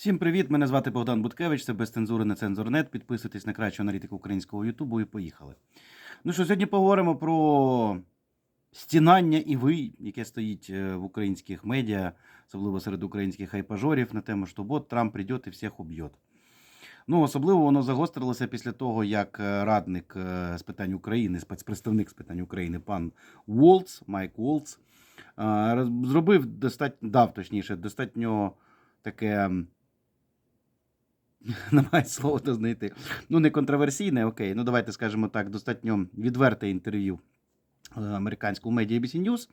Всім привіт! Мене звати Богдан Буткевич. Це без цензури на цензурнет. Підписуйтесь на кращу аналітику українського Ютубу і поїхали. Ну що, сьогодні поговоримо про стінання і ви, яке стоїть е, в українських медіа, особливо серед українських хайпажорів, на тему, що бот Трамп прийде і всіх уб'є. Ну, особливо воно загострилося після того, як е, радник е, з питань України, спецпредставник з питань України, пан Уолтс, Майк Уолтс, зробив достатньо, дав точніше, достатньо таке. м, Немає слова то знайти. Ну, не контроверсійне, окей. Ну, давайте скажемо так, достатньо відверте інтерв'ю е, американському медіа ABC News,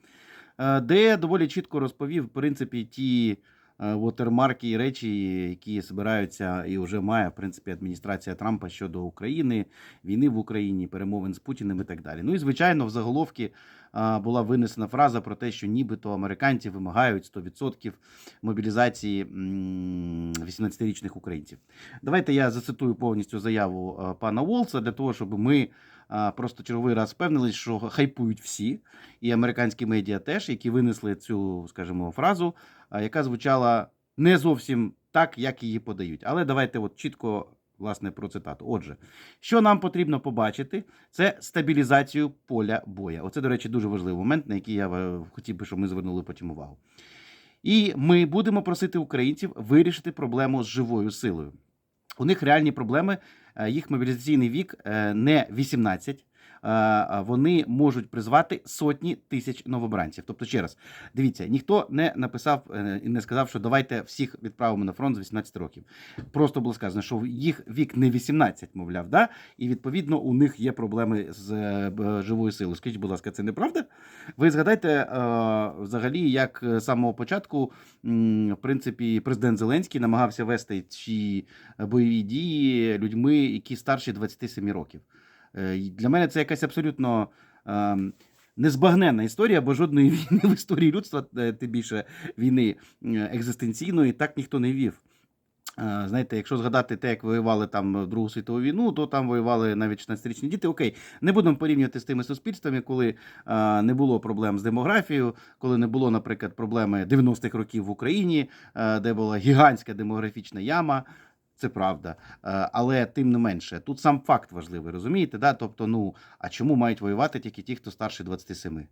е, де доволі чітко розповів, в принципі, ті вотермарки і речі, які збираються і вже має, в принципі, адміністрація Трампа щодо України, війни в Україні, перемовин з Путіним і так далі. Ну і звичайно, в заголовки е, була винесена фраза про те, що нібито американці вимагають 100% мобілізації м, 18-річних українців. Давайте я зацитую повністю заяву е, пана Волса для того, щоб ми е, просто черговий раз впевнились, що хайпують всі, і американські медіа теж, які винесли цю, скажімо, фразу, е, яка звучала не зовсім так, як її подають. Але давайте от чітко. Власне, про цитату. Отже, що нам потрібно побачити, це стабілізацію поля боя. Оце, до речі, дуже важливий момент, на який я е, хотів би, щоб ми звернули потім увагу. І ми будемо просити українців вирішити проблему з живою силою. У них реальні проблеми. е, Їх мобілізаційний вік е, не 18. Е, а Вони можуть призвати сотні тисяч новобранців. Тобто, ще раз, дивіться, ніхто не написав е, і не сказав, що давайте всіх відправимо на фронт з 18 років. Просто було сказано, що їх вік не 18, мовляв, да? і відповідно у них є проблеми з е, живою силою. Скажіть, будь ласка, це неправда? Ви згадайте е, взагалі, як з самого початку, в принципі, президент Зеленський намагався вести ці бойові дії людьми, які старші 27 років. Е, Для мене це якась абсолютно. ем, Незбагненна історія, бо жодної війни в історії людства, е, тим більше війни екзистенційної, так ніхто не вів. Е, Знаєте, якщо згадати те, як воювали там Другу світову війну, то там воювали навіть 16-річні діти. Окей, не будемо порівнювати з тими суспільствами, коли е, не було проблем з демографією, коли не було, наприклад, проблеми 90-х років в Україні, е, де була гігантська демографічна яма. Це правда, Е, але тим не менше, тут сам факт важливий, розумієте? Да? Тобто, ну а чому мають воювати тільки ті, хто старше 27?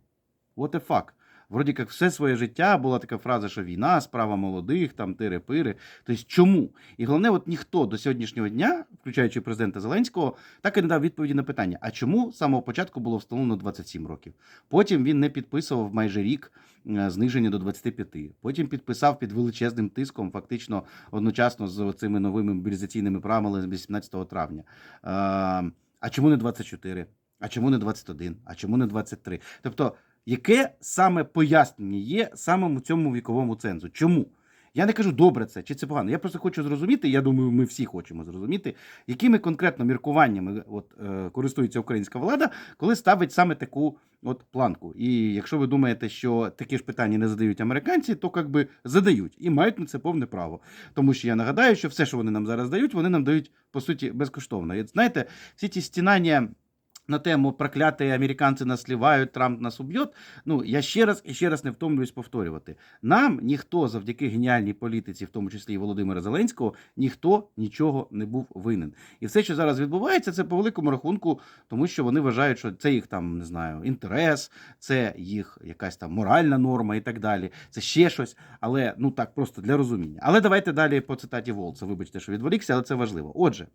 What the fuck? Вроді як все своє життя була така фраза, що війна, справа молодих, там тири-пири. Тобто чому? І головне, от ніхто до сьогоднішнього дня, включаючи президента Зеленського, так і не дав відповіді на питання: а чому з самого початку було встановлено 27 років? Потім він не підписував майже рік е, зниження до 25. Потім підписав під величезним тиском, фактично одночасно з цими новими мобілізаційними правилами з 18 травня. Е, А чому не 24? А чому не 21? А чому не 23? Тобто, яке саме пояснення є самому цьому віковому цензу? Чому? Я не кажу, добре це чи це погано. Я просто хочу зрозуміти. Я думаю, ми всі хочемо зрозуміти, якими конкретно міркуваннями от, е, користується українська влада, коли ставить саме таку от планку. І якщо ви думаєте, що такі ж питання не задають американці, то як би задають і мають на це повне право. Тому що я нагадаю, що все, що вони нам зараз дають, вони нам дають по суті безкоштовно. І знаєте, всі ці стінання. На тему прокляті американці нас слівають, Трамп нас уб'є. Ну я ще раз і ще раз не втомлююсь повторювати. Нам ніхто завдяки геніальній політиці, в тому числі і Володимира Зеленського, ніхто нічого не був винен. І все, що зараз відбувається, це по великому рахунку, тому що вони вважають, що це їх там не знаю, інтерес, це їх якась там моральна норма і так далі. Це ще щось, але ну так просто для розуміння. Але давайте далі по цитаті Волца. Вибачте, що відволікся, але це важливо. Отже.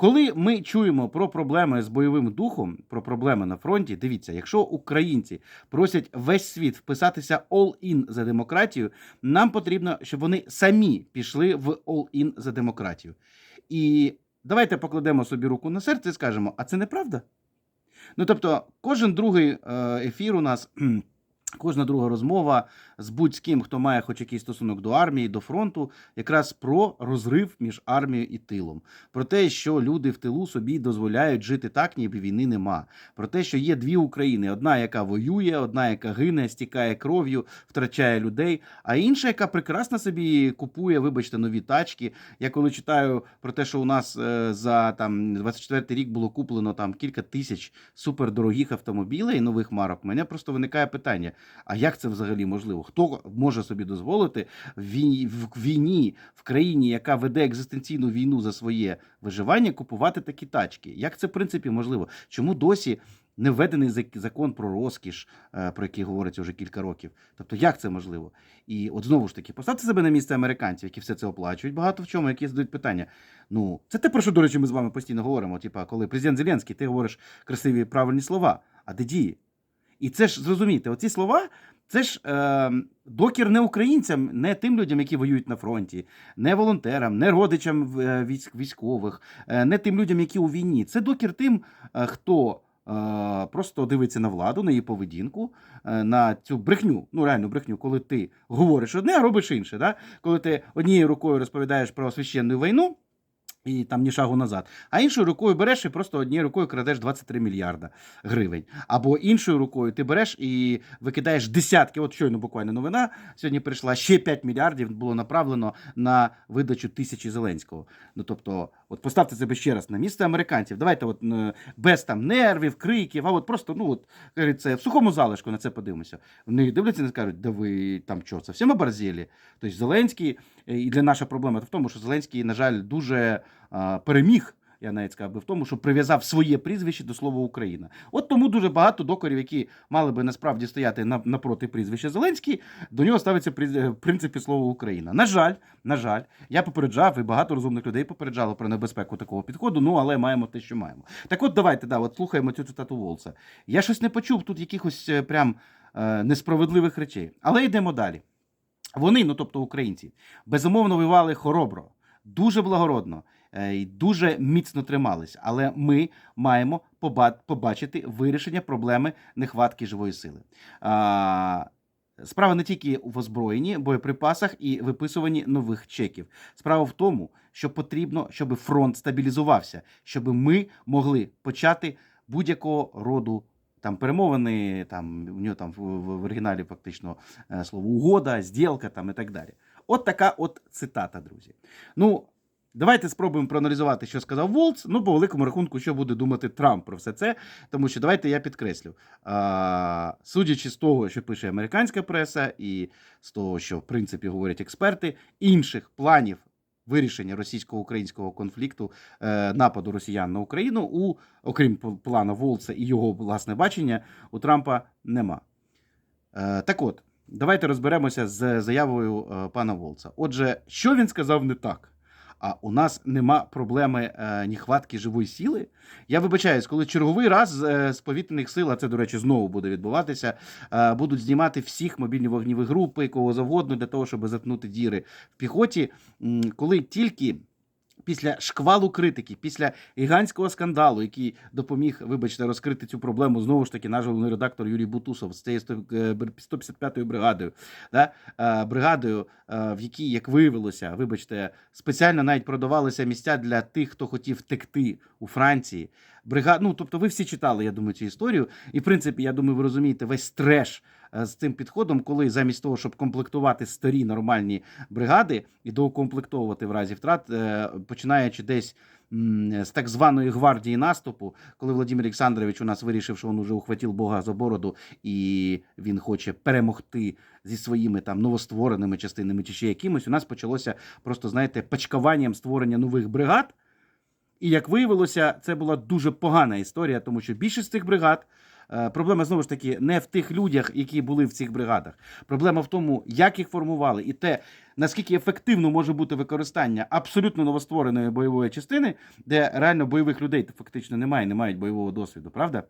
Коли ми чуємо про проблеми з бойовим духом, про проблеми на фронті, дивіться, якщо українці просять весь світ вписатися all-in за демократію, нам потрібно, щоб вони самі пішли в all-in за демократію. І давайте покладемо собі руку на серце і скажемо: а це неправда? Ну тобто, кожен другий е, ефір у нас. Кожна друга розмова з будь-ким, хто має хоч якийсь стосунок до армії, до фронту, якраз про розрив між армією і тилом, про те, що люди в тилу собі дозволяють жити так, ніби війни нема. Про те, що є дві України: одна, яка воює, одна, яка гине, стікає кров'ю, втрачає людей, а інша, яка прекрасно собі купує, вибачте, нові тачки. Я коли читаю про те, що у нас е, за там 24 рік було куплено там кілька тисяч супердорогих автомобілей нових марок, мене просто виникає питання: а як це взагалі можливо? Хто може собі дозволити в війні, в війні в країні, яка веде екзистенційну війну за своє виживання, купувати такі тачки? Як це в принципі можливо? Чому досі не введений зак- закон про розкіш, е, про який говориться вже кілька років? Тобто, як це можливо? І от знову ж таки, поставте себе на місце американців, які все це оплачують. Багато в чому, які задають питання. Ну, це те, про що, до речі, ми з вами постійно говоримо. Типа, коли президент Зеленський, ти говориш красиві правильні слова, а де дії? І це ж зрозумійте, оці слова. Це ж е, докір не українцям, не тим людям, які воюють на фронті, не волонтерам, не родичам е, військових, е, не тим людям, які у війні. Це докір тим, е, хто е, просто дивиться на владу, на її поведінку, на цю брехню, ну реальну брехню, коли ти говориш одне, а робиш інше. Да? Коли ти однією рукою розповідаєш про священну війну. І там ні шагу назад. А іншою рукою береш і просто однією рукою крадеш 23 мільярда гривень. Або іншою рукою ти береш і викидаєш десятки. От щойно буквально новина сьогодні прийшла ще 5 мільярдів було направлено на видачу тисячі Зеленського. Ну тобто, от поставте себе ще раз на місце американців. Давайте, от без там нервів, криків, а от просто ну от говориться, в сухому залишку на це подивимося. Вони дивляться і скажуть, да ви там що, совсем оборзели? Тобто Зеленський, і для наша проблема в тому, що Зеленський, на жаль, дуже переміг. Я навіть сказав би в тому, що прив'язав своє прізвище до слова Україна. От тому дуже багато докорів, які мали би насправді стояти на, напроти прізвища Зеленський, до нього ставиться е, в принципі слово Україна. На жаль, на жаль, я попереджав, і багато розумних людей попереджало про небезпеку такого підходу. Ну але маємо те, що маємо. Так, от давайте да, от слухаємо цю цитату Волса. Я щось не почув тут якихось е, прям е, несправедливих речей. Але йдемо далі. Вони, ну тобто українці, безумовно воювали хоробро, дуже благородно і дуже міцно тримались. Але ми маємо побачити вирішення проблеми нехватки живої сили. Справа не тільки в озброєнні, боєприпасах і виписуванні нових чеків. Справа в тому, що потрібно, щоб фронт стабілізувався, щоб ми могли почати будь-якого роду там перемовини, там у нього там в оригіналі фактично е, слово угода, зділка там і так далі. От така от цитата, друзі. Ну, давайте спробуємо проаналізувати, що сказав Волц. Ну, по великому рахунку, що буде думати Трамп про все це. Тому що давайте я підкреслю. А, судячи з того, що пише американська преса, і з того, що в принципі говорять експерти, інших планів. Вирішення російсько-українського конфлікту е, нападу росіян на Україну у окрім плана Волца і його власне бачення, у Трампа нема. Е, так от, давайте розберемося з заявою е, пана Волца. Отже, що він сказав не так? А у нас нема проблеми е, нехватки живої сили. Я вибачаюсь, коли черговий раз е, з повітряних сил, а це, до речі, знову буде відбуватися, е, будуть знімати всіх мобільні вогніві групи, кого завгодно, для того, щоб заткнути діри в піхоті, коли тільки. Після шквалу критики, після гігантського скандалу, який допоміг, вибачте, розкрити цю проблему, знову ж таки, наш головний редактор Юрій Бутусов з цією 155-ю бригадою, да, е, бригадою, е, в якій, як виявилося, вибачте, спеціально навіть продавалися місця для тих, хто хотів втекти у Франції. Бригад... Ну, тобто, ви всі читали, я думаю, цю історію. І, в принципі, я думаю, ви розумієте весь треш е, з цим підходом, коли замість того, щоб комплектувати старі нормальні бригади і доукомплектовувати в разі втрат, е, починаючи десь з так званої гвардії наступу, коли Володимир Олександрович у нас вирішив, що він уже ухватив Бога за бороду, і він хоче перемогти зі своїми там новоствореними частинами чи ще якимось, у нас почалося просто, знаєте, пачкуванням створення нових бригад. І як виявилося, це була дуже погана історія, тому що більшість цих бригад. Е, Проблема знову ж таки не в тих людях, які були в цих бригадах. Проблема в тому, як їх формували, і те, наскільки ефективно може бути використання абсолютно новоствореної бойової частини, де реально бойових людей фактично немає, не мають бойового досвіду, правда?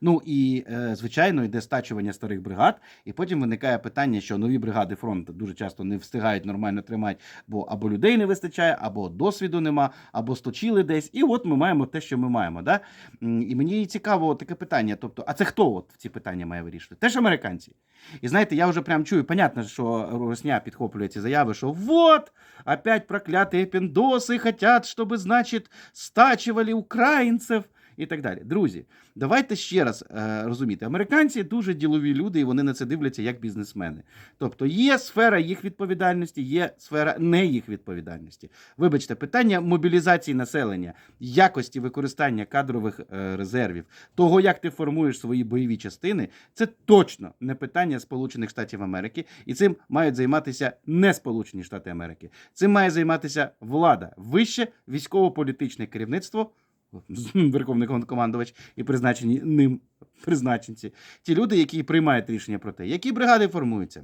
Ну і е, звичайно йде стачування старих бригад, і потім виникає питання, що нові бригади фронту дуже часто не встигають нормально тримати, бо або людей не вистачає, або досвіду нема, або сточили десь. І от ми маємо те, що ми маємо. Да? М, І мені цікаво таке питання. Тобто, а це хто от ці питання має вирішити? Теж американці. І знаєте, я вже прям чую, понятно, що Росня підхоплює ці заяви, що вот, опять проклятые пиндосы хотят, чтобы, значит, стачивали украинцев. і так далі. Друзі, давайте ще раз е, розуміти, американці дуже ділові люди, і вони на це дивляться як бізнесмени. Тобто є сфера їх відповідальності, є сфера не їх відповідальності. Вибачте, питання мобілізації населення, якості використання кадрових е, резервів, того, як ти формуєш свої бойові частини, це точно не питання Сполучених Штатів Америки, і цим мають займатися не Сполучені Штати Америки. Цим має займатися влада, вище військово-політичне керівництво. Верховний командувач і призначені ним призначенці, ті люди, які приймають рішення про те, які бригади формуються,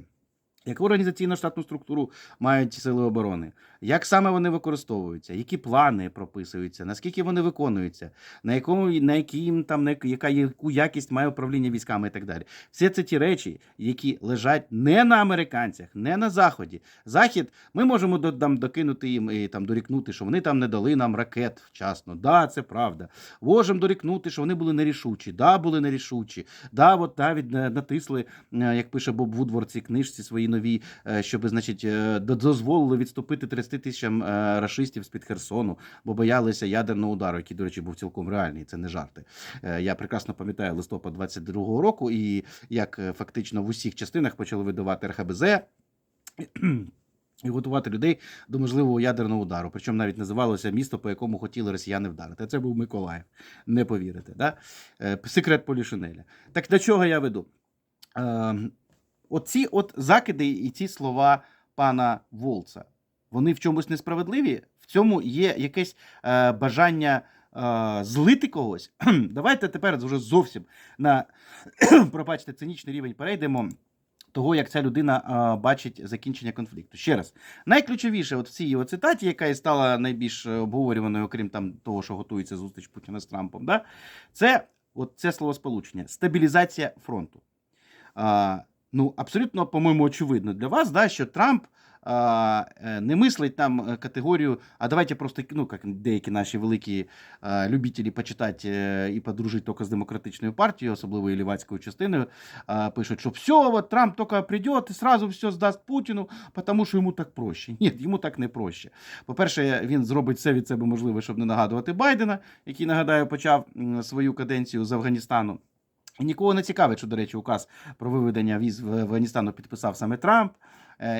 яку організаційно штатну структуру мають сили оборони, як саме вони використовуються, які плани прописуються, наскільки вони виконуються, на якому на яким там на яка яку якість має управління військами і так далі. Все це ті речі, які лежать не на американцях, не на заході. Захід ми можемо до, там, докинути їм і там дорікнути, що вони там не дали нам ракет вчасно. Да, це правда. Можемо дорікнути, що вони були нерішучі. Да, були нерішучі. Да, от навіть натисли, е, як пише Боб Вудвор в цій книжці свої нові, е, щоб, значить, е, дозволили відступити 30 тисячам е, рашистів з-під Херсону, бо боялися ядерного удару, який, до речі, був цілком реальний. Це не жарти. Е, Я прекрасно пам'ятаю листопад 22-го року, і як е, фактично в усіх частинах почали видавати РХБЗ. І готувати людей до можливого ядерного удару. Причому навіть називалося місто, по якому хотіли росіяни вдарити. Це був Миколаїв. Не повірите. Да? Секрет Полішинеля. Так до чого я веду? Оці от закиди і ці слова пана Волца, вони в чомусь несправедливі, в цьому є якесь е, бажання е, злити когось. Давайте тепер вже зовсім на пробачте, цинічний рівень перейдемо. Того, як ця людина а, бачить закінчення конфлікту. Ще раз, найключовіше, от в цій його цитаті, яка і стала найбільш е, обговорюваною, окрім там того, що готується зустріч Путіна з Трампом, да? це от це словосполучення стабілізація фронту. А, ну, абсолютно, по-моєму, очевидно для вас, да, що Трамп е, не мислить там е, категорію, а давайте просто, ну, як деякі наші великі а, любителі почитати е, і подружити тільки з демократичною партією, особливо і лівацькою частиною, пишуть, що все, от Трамп тільки прийде і сразу все здасть Путіну, тому що йому так проще. Ні, йому так не проще. По-перше, він зробить все від себе можливе, щоб не нагадувати Байдена, який, нагадаю, почав свою каденцію з Афганістану. Нікого не цікавить, що, до речі, указ про виведення віз в Афганістану підписав саме Трамп, е,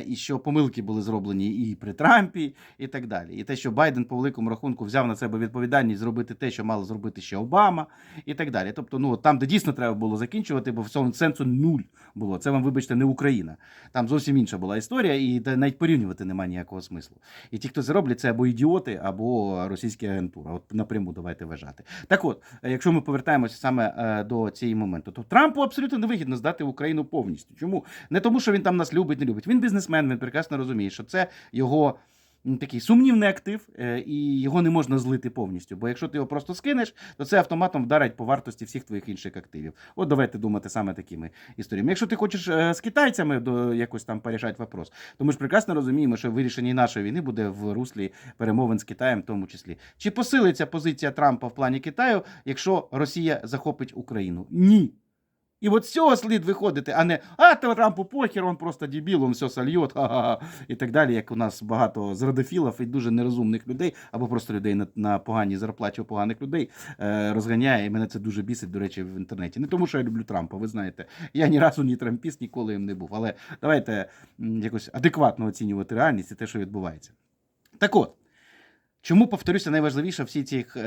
і що помилки були зроблені і при Трампі, і так далі. І те, що Байден по великому рахунку взяв на себе відповідальність зробити те, що мало зробити ще Обама, і так далі. Тобто, ну там, де дійсно треба було закінчувати, бо в цьому сенсу нуль було. Це вам, вибачте, не Україна. Там зовсім інша була історія, і навіть порівнювати немає ніякого смислу. І ті, хто це роблять, це або ідіоти, або російська агентура. От напряму давайте вважати. Так от, е, якщо ми повертаємося саме е, до цієї моменту, то Трампу абсолютно невигідно здати Україну повністю. Чому? Не тому, що він там нас любить, не любить. Він бізнесмен, він прекрасно розуміє, що це його. Такий сумнівний актив, е, і його не можна злити повністю. Бо якщо ти його просто скинеш, то це автоматом вдарить по вартості всіх твоїх інших активів. От давайте думати саме такими історіями. Якщо ти хочеш е, з китайцями до якось там порішати вопрос, то ми ж прекрасно розуміємо, що вирішення нашої війни буде в руслі перемовин з Китаєм, в тому числі. Чи посилиться позиція Трампа в плані Китаю, якщо Росія захопить Україну? Ні. І от з цього слід виходити, а не а Трампу похер, він просто дебіл, він все сольє, ха-ха-ха, і так далі, як у нас багато зрадофілів і дуже нерозумних людей, або просто людей на, на поганій зарплаті у поганих людей е, розганяє. І мене це дуже бісить, до речі, в інтернеті. Не тому, що я люблю Трампа, ви знаєте. Я ні разу ні трампіст, ніколи їм не був. Але давайте якось адекватно оцінювати реальність і те, що відбувається. Так от. Чому повторюся, найважливіше в всіх цих е,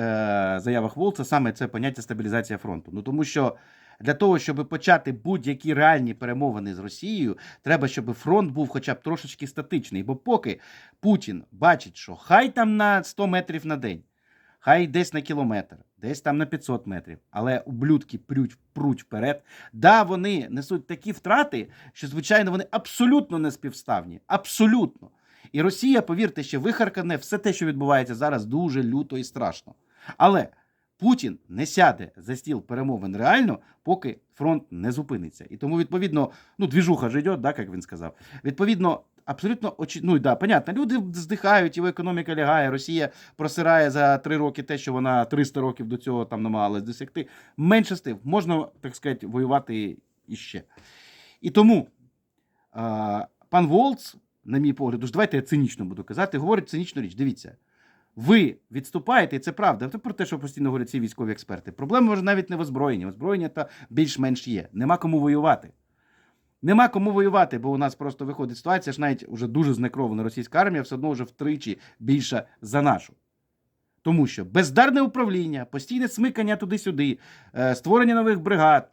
заявах Волца саме це поняття стабілізація фронту? Ну тому що для того, щоб почати будь-які реальні перемовини з Росією, треба, щоб фронт був хоча б трошечки статичний. Бо поки Путін бачить, що хай там на 100 метрів на день, хай десь на кілометр, десь там на 500 метрів, але ублюдки прють, пруть вперед. Да, вони несуть такі втрати, що, звичайно, вони абсолютно не співставні. Абсолютно. І Росія, повірте, ще вихаркане все те, що відбувається зараз, дуже люто і страшно. Але Путін не сяде за стіл перемовин реально, поки фронт не зупиниться. І тому, відповідно, ну, двіжуха ж йде, да, як він сказав. Відповідно, абсолютно очі... ну, да, понятно, люди здихають, його економіка лягає, Росія просирає за три роки те, що вона 300 років до цього там намагалась досягти. Менше з тим, можна, так сказати, воювати іще. І тому пан Волц, на мій погляд, уж давайте я цинічно буду казати, говорить цинічну річ. Дивіться, Ви відступаєте, і це правда. Це про те, що постійно говорять ці військові експерти. Проблема може навіть не в озброєнні. Озброєння та більш-менш є. Нема кому воювати. Нема кому воювати, бо у нас просто виходить ситуація, що навіть вже дуже знекрована російська армія все одно вже втричі більша за нашу. Тому що бездарне управління, постійне смикання туди-сюди, е, створення нових бригад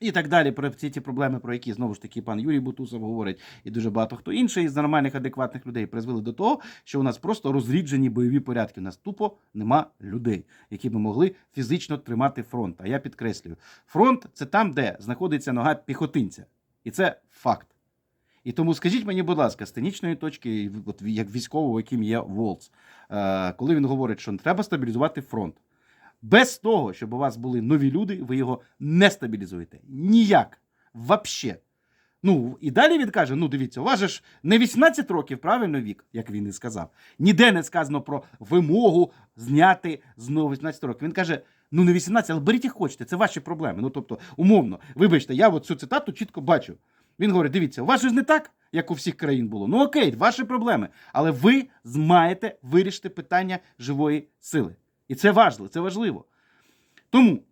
і так далі. Про ці проблеми, про які знову ж таки пан Юрій Бутусов говорить, і дуже багато хто інший із нормальних, адекватних людей призвели до того, що у нас просто розріджені бойові порядки. У нас тупо нема людей, які би могли фізично тримати фронт. А я підкреслюю, фронт це там, де знаходиться нога піхотинця. І це факт. І тому скажіть мені, будь ласка, з цинічної точки, от як військового, яким є Волц, е, коли він говорить, що треба стабілізувати фронт. Без того, щоб у вас були нові люди, ви його не стабілізуєте. Ніяк. Вообще. Ну, і далі він каже: ну, дивіться, у вас же ж не 18 років, правильно вік, як він і сказав. Ніде не сказано про вимогу зняти знову 18 років. Він каже: ну не 18, але беріть їх хочете, це ваші проблеми. Ну, тобто, умовно, вибачте, я от цю цитату чітко бачу. Він говорить: дивіться, у вас ж не так, як у всіх країн було. Ну окей, ваші проблеми. Але ви маєте вирішити питання живої сили. І це важливо, це важливо. Тому.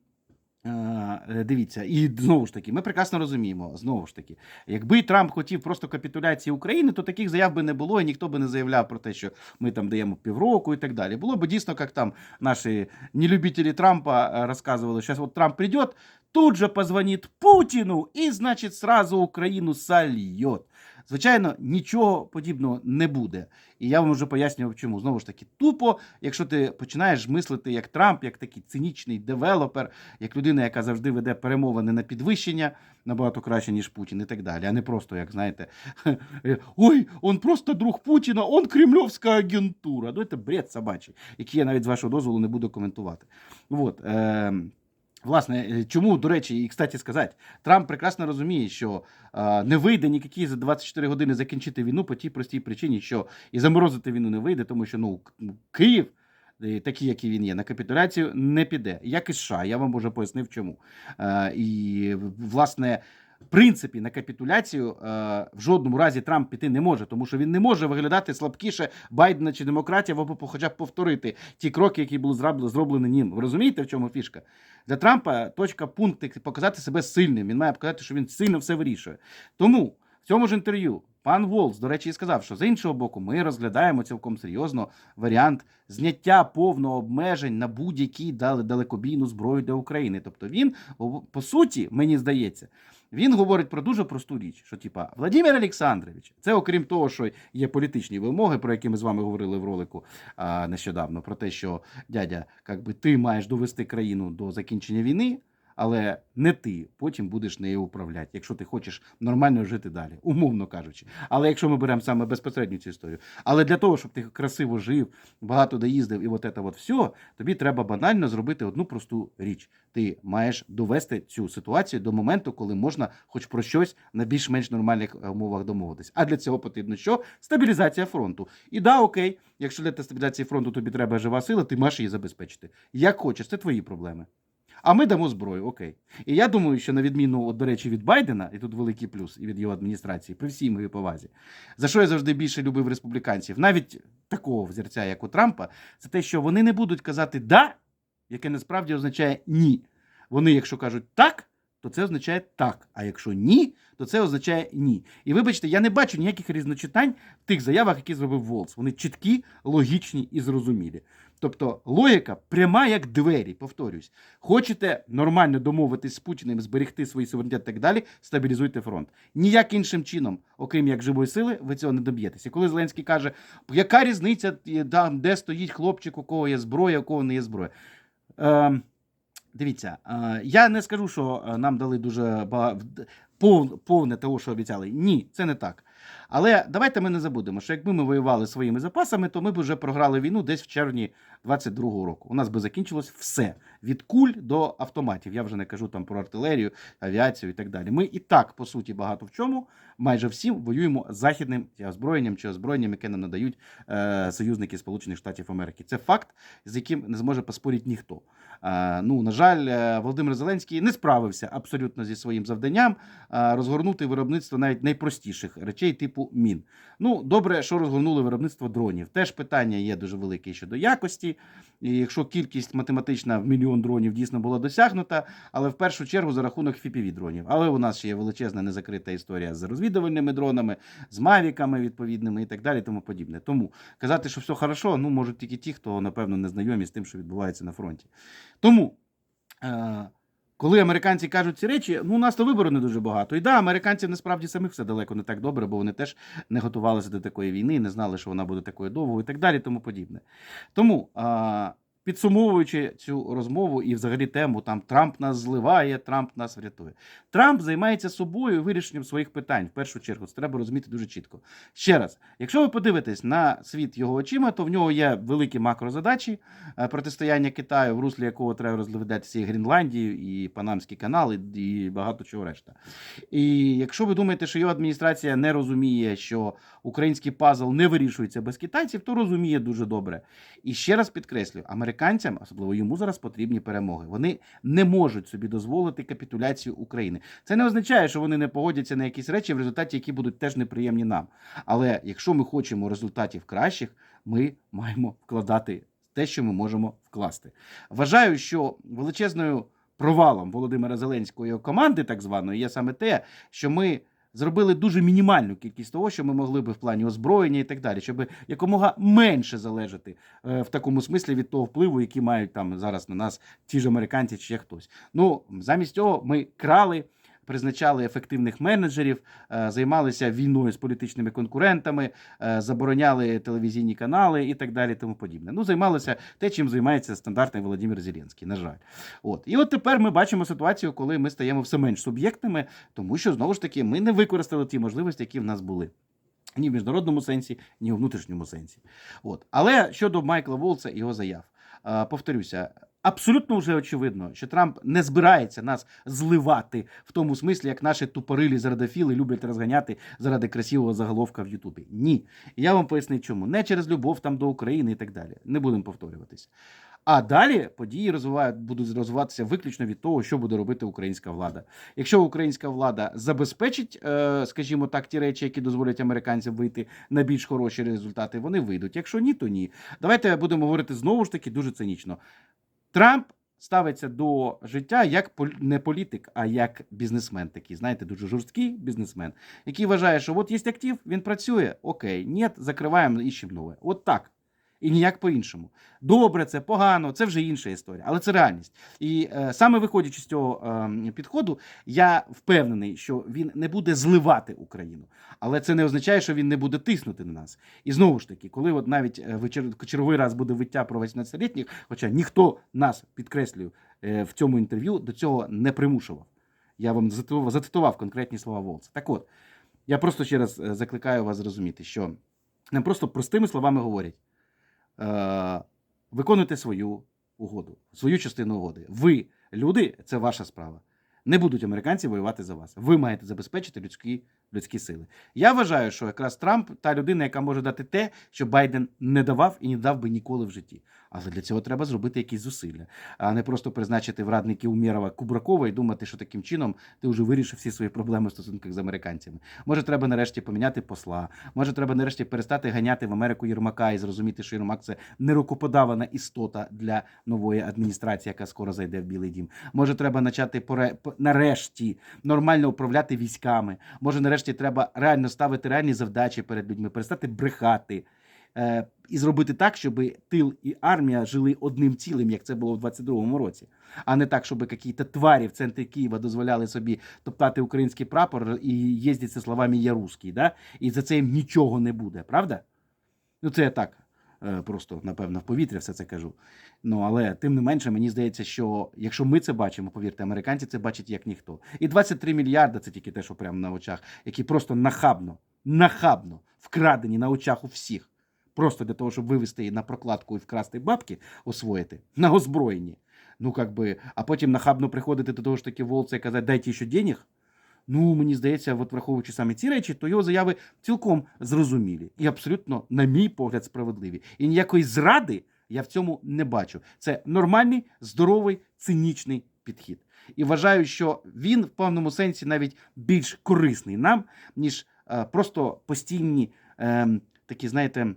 е, Дивіться, і знову ж таки, ми прекрасно розуміємо, знову ж таки, якби Трамп хотів просто капітуляції України, то таких заяв би не було, і ніхто би не заявляв про те, що ми там даємо півроку і так далі. Було б дійсно, як там наші нелюбителі Трампа е, розказували, що от Трамп прийде, тут же позвонить Путіну і, значить, сразу Україну сольет. Звичайно, нічого подібного не буде. І я вам вже пояснював, чому. Знову ж таки, тупо, якщо ти починаєш мислити як Трамп, як такий цинічний девелопер, як людина, яка завжди веде перемовини на підвищення, набагато краще, ніж Путін, і так далі. А не просто, як знаєте, ой, он просто друг Путіна, он кремльовська агентура. Ну, це бред собачий, який я навіть з вашого дозволу не буду коментувати. Вот, е, Власне, е, чому, до речі, і кстати сказати, Трамп прекрасно розуміє, що е, не вийде ніякі за 24 години закінчити війну по тій простій причині, що і заморозити війну не вийде, тому що ну Київ, Такі, такий, який він є, на капітуляцію не піде. Як і США, я вам уже пояснив, чому. Е, і власне. Принципі, на капітуляцію е, в жодному разі Трамп піти не може, тому що він не може виглядати слабкіше Байдена чи демократів, або хоча б повторити ті кроки, які були зраб- зроблені ним. Ви розумієте, в чому фішка? Для Трампа точка пункт показати себе сильним. Він має показати, що він сильно все вирішує. Тому в цьому ж інтерв'ю пан Волц, до речі, і сказав, що з іншого боку, ми розглядаємо цілком серйозно варіант зняття повного обмежень на будь-які дали далекобійну зброю для України. Тобто він, по суті, мені здається. Він говорить про дуже просту річ, що типа Владимир Олександрович, це окрім того, що є політичні вимоги, про які ми з вами говорили в ролику а, нещодавно, про те, що дядя, як би ти маєш довести країну до закінчення війни, але не ти потім будеш нею управляти, якщо ти хочеш нормально жити далі, умовно кажучи. Але якщо ми беремо саме безпосередню цю історію, але для того, щоб ти красиво жив, багато доїздив і от це от все, тобі треба банально зробити одну просту річ. Ти маєш довести цю ситуацію до моменту, коли можна хоч про щось на більш-менш нормальних е, умовах домовитись. А для цього потрібно що? Стабілізація фронту. І да, окей, якщо для стабілізації фронту тобі треба жива сила, ти маєш її забезпечити. Як хочеш, це твої проблеми. А ми дамо зброю, окей. І я думаю, що на відміну, от, до речі, від Байдена, і тут великий плюс, і від його адміністрації, при всій моїй повазі, за що я завжди більше любив республіканців, навіть такого взірця, як у Трампа, це те, що вони не будуть казати да, яке насправді означає ні. Вони, якщо кажуть так, то це означає так. А якщо ні, то це означає ні. І вибачте, я не бачу ніяких різночитань в тих заявах, які зробив Волц. Вони чіткі, логічні і зрозумілі. Тобто логіка пряма як двері, повторюсь. Хочете нормально домовитись з Путіним, зберегти свій суверенітет і так далі, стабілізуйте фронт. Ніяк іншим чином, окрім як живої сили, ви цього не доб'єтеся. Коли Зеленський каже, яка різниця, е, да, де стоїть хлопчик, у кого є зброя, у кого не є зброя. Е, Дивіться, е, я не скажу, що е, нам дали дуже багато повне того, що обіцяли. Ні, це не так. Але давайте ми не забудемо, що якби ми воювали своїми запасами, то ми б вже програли війну десь в червні 22-го року. У нас би закінчилось все від куль до автоматів. Я вже не кажу там про артилерію, авіацію і так далі. Ми і так, по суті, багато в чому, майже всім воюємо західним озброєнням чи озброєнням, яке нам надають е, союзники Сполучених Штатів Америки. Це факт, з яким не зможе поспорити ніхто. Е, ну, на жаль, е, Володимир Зеленський не справився абсолютно зі своїм завданням е, розгорнути виробництво навіть найпростіших речей, типу типу мін. Ну, добре, що розгорнули виробництво дронів. Теж питання є дуже велике щодо якості. І якщо кількість математична в мільйон дронів дійсно була досягнута, але в першу чергу за рахунок fpv дронів. Але у нас ще є величезна незакрита історія з розвідувальними дронами, з мавіками відповідними і так далі, тому подібне. Тому казати, що все хорошо, ну можуть тільки ті, хто напевно не знайомі з тим, що відбувається на фронті. Тому. Е- коли американці кажуть ці речі, ну у нас то вибору не дуже багато. І да, американців насправді самих все далеко не так добре, бо вони теж не готувалися до такої війни, не знали, що вона буде такою довгою і так далі, тому подібне. Тому, а, підсумовуючи цю розмову і взагалі тему, там Трамп нас зливає, Трамп нас врятує. Трамп займається собою вирішенням своїх питань. В першу чергу, це треба розуміти дуже чітко. Ще раз, якщо ви подивитесь на світ його очима, то в нього є великі макрозадачі е, протистояння Китаю, в руслі якого треба розглядатися і Гренландію, і Панамський канал, і, багато чого решта. І якщо ви думаєте, що його адміністрація не розуміє, що український пазл не вирішується без китайців, то розуміє дуже добре. І ще раз підкреслю, американцям, особливо йому зараз потрібні перемоги. Вони не можуть собі дозволити капітуляцію України. Це не означає, що вони не погодяться на якісь речі, в результаті які будуть теж неприємні нам. Але якщо ми хочемо результатів кращих, ми маємо вкладати те, що ми можемо вкласти. Вважаю, що величезною провалом Володимира Зеленського і команди, так званої, є саме те, що ми. Зробили дуже мінімальну кількість того, що ми могли би в плані озброєння і так далі, щоб якомога менше залежати е, в такому смислі від того впливу, який мають там зараз на нас ті ж американці чи як хтось. Ну замість цього ми крали. Призначали ефективних менеджерів, е, займалися війною з політичними конкурентами, е, забороняли телевізійні канали і так далі. Тому подібне. Ну, займалися те, чим займається стандартний Володимир Зеленський. На жаль, от і от тепер ми бачимо ситуацію, коли ми стаємо все менш суб'єктними, тому що знову ж таки ми не використали ті можливості, які в нас були. Ні в міжнародному сенсі, ні у внутрішньому сенсі. От. Але щодо Майкла Волца і його заяв, е, повторюся, абсолютно вже очевидно, що Трамп не збирається нас зливати в тому смислі, як наші тупорилі зарадофіли люблять розганяти заради красивого заголовка в Ютубі. Ні. Я вам поясню, чому. Не через любов там до України і так далі. Не будемо повторюватись. А далі події розвивають, будуть розвиватися виключно від того, що буде робити українська влада. Якщо українська влада забезпечить, е, скажімо так, ті речі, які дозволять американцям вийти на більш хороші результати, вони вийдуть. Якщо ні, то ні. Давайте будемо говорити знову ж таки дуже цинічно. Трамп ставиться до життя як не політик, а як бізнесмен такий, знаєте, дуже жорсткий бізнесмен, який вважає, що от є актив, він працює, окей, ні, закриваємо іщемо нове. От так. І ніяк по-іншому. Добре, це погано, це вже інша історія, але це реальність. І е, саме виходячи з цього е, підходу, я впевнений, що він не буде зливати Україну, але це не означає, що він не буде тиснути на нас. І знову ж таки, коли от навіть е, в черговий раз буде виття про 18-літніх, хоча ніхто нас підкреслюю е, в цьому інтерв'ю до цього не примушував. Я вам зацитував конкретні слова Волца. Так от, я просто ще раз е, закликаю вас зрозуміти, що нам просто простими словами говорять виконуйте свою угоду, свою частину угоди. Ви, люди, це ваша справа. Не будуть американці воювати за вас. Ви маєте забезпечити людські, людські сили. Я вважаю, що якраз Трамп та людина, яка може дати те, що Байден не давав і не дав би ніколи в житті. Але для цього треба зробити якісь зусилля, а не просто призначити в радники Умєрова Кубракова і думати, що таким чином ти вже вирішив всі свої проблеми в стосунках з американцями. Може, треба нарешті поміняти посла. Може, треба нарешті перестати ганяти в Америку Єрмака і зрозуміти, що Єрмак це нерукоподавана істота для нової адміністрації, яка скоро зайде в Білий Дім. Може, треба почати поре... нарешті нормально управляти військами. Може, нарешті треба реально ставити реальні завдачі перед людьми, перестати брехати. е, І зробити так, щоб тил і армія жили одним цілим, як це було в 22-му році, а не так, щоб якісь тварі в центрі Києва дозволяли собі топтати український прапор і їздити словами «Я русський», да? і за це їм нічого не буде, правда? Ну, це я так просто, напевно, в повітря все це кажу. Ну, але тим не менше, мені здається, що якщо ми це бачимо, повірте, американці це бачать як ніхто. І 23 мільярди це тільки те, що прямо на очах, які просто нахабно, нахабно вкрадені на очах у всіх. Просто для того, щоб вивести її на прокладку і вкрасти бабки, освоїти на озброєнні. Ну, как би, а потім нахабно приходити до того ж таки волця і казати, дайте ще денег. Ну, мені здається, от враховуючи саме ці речі, то його заяви цілком зрозумілі і абсолютно, на мій погляд, справедливі. І ніякої зради я в цьому не бачу. Це нормальний, здоровий, цинічний підхід. І вважаю, що він в певному сенсі навіть більш корисний нам, ніж е, просто постійні ем, такі, знаєте,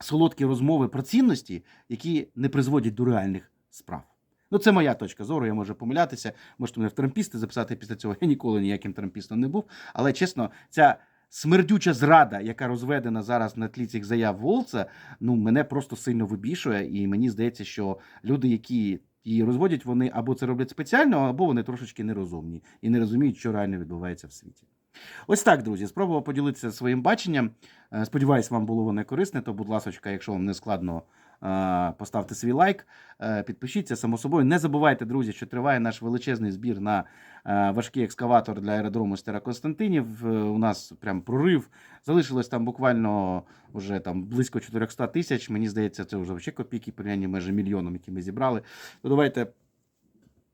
солодкі розмови про цінності, які не призводять до реальних справ. Ну, це моя точка зору, я можу помилятися. Можете мене в трампісти записати після цього. Я ніколи ніяким трампістом не був. Але чесно, ця смердюча зрада, яка розведена зараз на тлі цих заяв Волца, ну мене просто сильно вибішує, і мені здається, що люди, які її розводять, вони або це роблять спеціально, або вони трошечки нерозумні і не розуміють, що реально відбувається в світі. Ось так, друзі, спробував поділитися своїм баченням. Е, Сподіваюсь, вам було воно корисне. То, будь ласка, якщо вам не складно, поставте свій лайк, е, підпишіться само собою. Не забувайте, друзі, що триває наш величезний збір на е, важкий екскаватор для аеродрому Стера Константинів. Е, У нас прям прорив. Залишилось там буквально вже там близько 400 тисяч. Мені здається, це вже копійки порівняння майже мільйоном, які ми зібрали. То давайте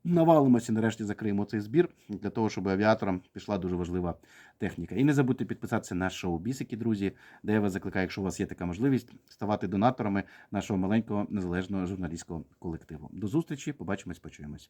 навалимося нарешті закриємо цей збір для того, щоб авіаторам пішла дуже важлива техніка. І не забудьте підписатися на шоу Бісики, друзі, де я вас закликаю, якщо у вас є така можливість, ставати донаторами нашого маленького незалежного журналістського колективу. До зустрічі, побачимось, почуємось.